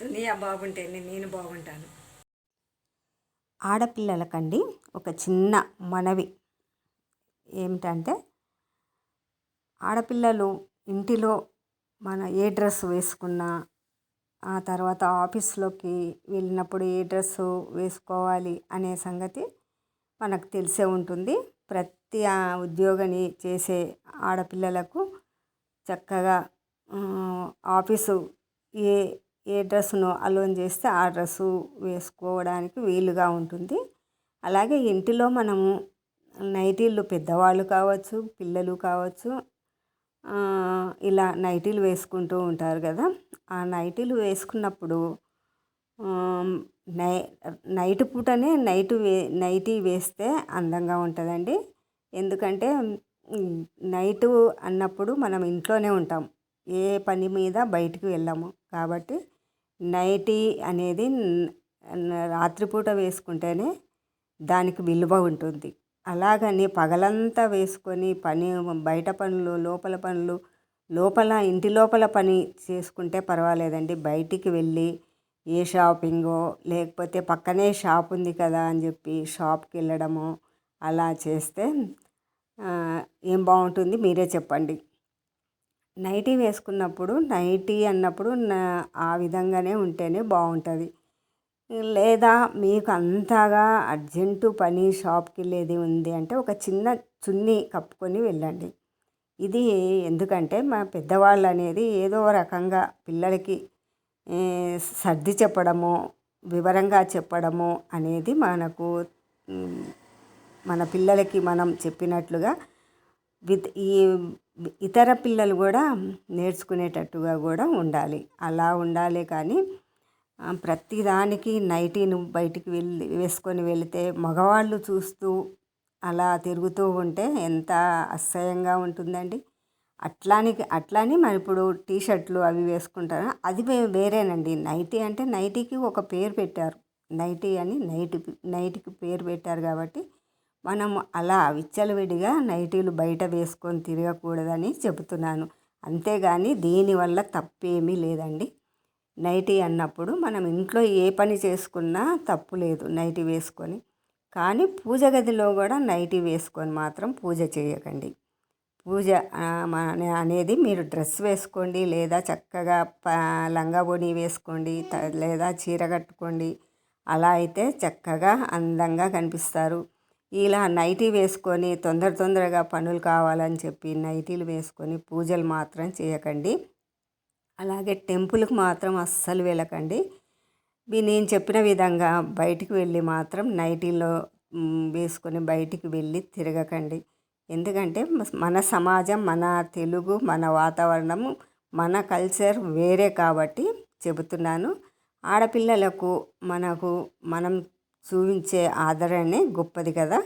దునియా బాగుంటేనే నేను బాగుంటాను. ఆడపిల్లలకండి ఒక చిన్న మనవి. ఏమిటంటే ఆడపిల్లలు ఇంటిలో మన ఏ డ్రెస్ వేసుకున్నా ఆ తర్వాత ఆఫీస్లోకి వెళ్ళినప్పుడు ఏ డ్రెస్సు వేసుకోవాలి అనే సంగతి మనకు తెలిసే ఉంటుంది. ప్రతి ఆ ఉద్యోగిని చేసే ఆడపిల్లలకు చక్కగా ఆఫీసు ఏ ఏ డ్రెస్సును అలోన్ చేస్తే ఆ డ్రెస్సు వేసుకోవడానికి వీలుగా ఉంటుంది. అలాగే ఇంటిలో మనము నైటీలు పెద్దవాళ్ళు కావచ్చు పిల్లలు కావచ్చు ఇలా నైటీలు వేసుకుంటూ ఉంటారు కదా. ఆ నైటీలు వేసుకున్నప్పుడు నై నైట్ పూటనే నైట్ వే నైటీ వేస్తే అందంగా ఉంటుందండి. ఎందుకంటే నైటు అన్నప్పుడు మనం ఇంట్లోనే ఉంటాం. ఏ పని మీద బయటికి వెళ్ళము. కాబట్టి నైటీ అనేది రాత్రిపూట వేసుకుంటేనే దానికి విలువ ఉంటుంది. అలాగని పగలంతా వేసుకొని పని బయట పనులు లోపల పనులు లోపల ఇంటి లోపల పని చేసుకుంటే పర్వాలేదండి. బయటికి వెళ్ళి ఏ షాపింగో లేకపోతే పక్కనే షాప్ ఉంది కదా అని చెప్పి షాప్కి వెళ్ళడము అలా చేస్తే ఏం బాగుంటుంది మీరే చెప్పండి. నైటీ వేసుకున్నప్పుడు నైటీ అన్నప్పుడు ఆ విధంగానే ఉంటేనే బాగుంటుంది. లేదా మీకు అంతగా అర్జెంటు పని షాప్కి వెళ్ళేది ఉంది అంటే ఒక చిన్న చున్నీ కప్పుకొని వెళ్ళండి. ఇది ఎందుకంటే మా పెద్దవాళ్ళు అనేది ఏదో రకంగా పిల్లలకి సర్ది చెప్పడము వివరంగా చెప్పడము అనేది మనకు మన పిల్లలకి మనం చెప్పినట్లుగా విత్ ఈ ఇతర పిల్లలు కూడా నేర్చుకునేటట్టుగా కూడా ఉండాలి. అలా ఉండాలి కానీ ప్రతిదానికి నైటీని బయటికి వెళ్ళి వేసుకొని వెళితే మగవాళ్ళు చూస్తూ అలా తిరుగుతూ ఉంటే ఎంత అసహ్యంగా ఉంటుందండి. అట్లాని అట్లానే మరి ఇప్పుడు టీ షర్ట్లు అవి వేసుకుంటారు? అది వేరేనండి. నైటీ అంటే నైటీకి ఒక పేరు పెట్టారు. నైటీ అని నైట్ నైట్కి పేరు పెట్టారు కాబట్టి మనం అలా విచ్చలవిడిగా నైటీలు బయట వేసుకొని తిరగకూడదని చెబుతున్నాను. అంతేగాని దీనివల్ల తప్పేమీ లేదండి. నైటీ అన్నప్పుడు మనం ఇంట్లో ఏ పని చేసుకున్నా తప్పు లేదు నైటీ వేసుకొని. కానీ పూజ గదిలో కూడా నైటీ వేసుకొని మాత్రం పూజ చేయకండి. పూజ అనేది మీరు డ్రెస్ వేసుకోండి లేదా చక్కగా లంగా వేసుకోండి లేదా చీర కట్టుకోండి. అలా అయితే చక్కగా అందంగా కనిపిస్తారు. ఇలా నైటీ వేసుకొని తొందర తొందరగా పనులు కావాలని చెప్పి నైటీలు వేసుకొని పూజలు మాత్రం చేయకండి. అలాగే టెంపుల్కి మాత్రం అస్సలు వెళ్ళకండి. నేను చెప్పిన విధంగా బయటికి వెళ్ళి మాత్రం నైటీలో వేసుకొని బయటికి వెళ్ళి తిరగకండి. ఎందుకంటే మన సమాజం మన తెలుగు మన వాతావరణము మన కల్చర్ వేరే కాబట్టి చెబుతున్నాను. ఆడపిల్లలకు మనకు మనం చూపించే ఆదరణే గొప్పది కదా?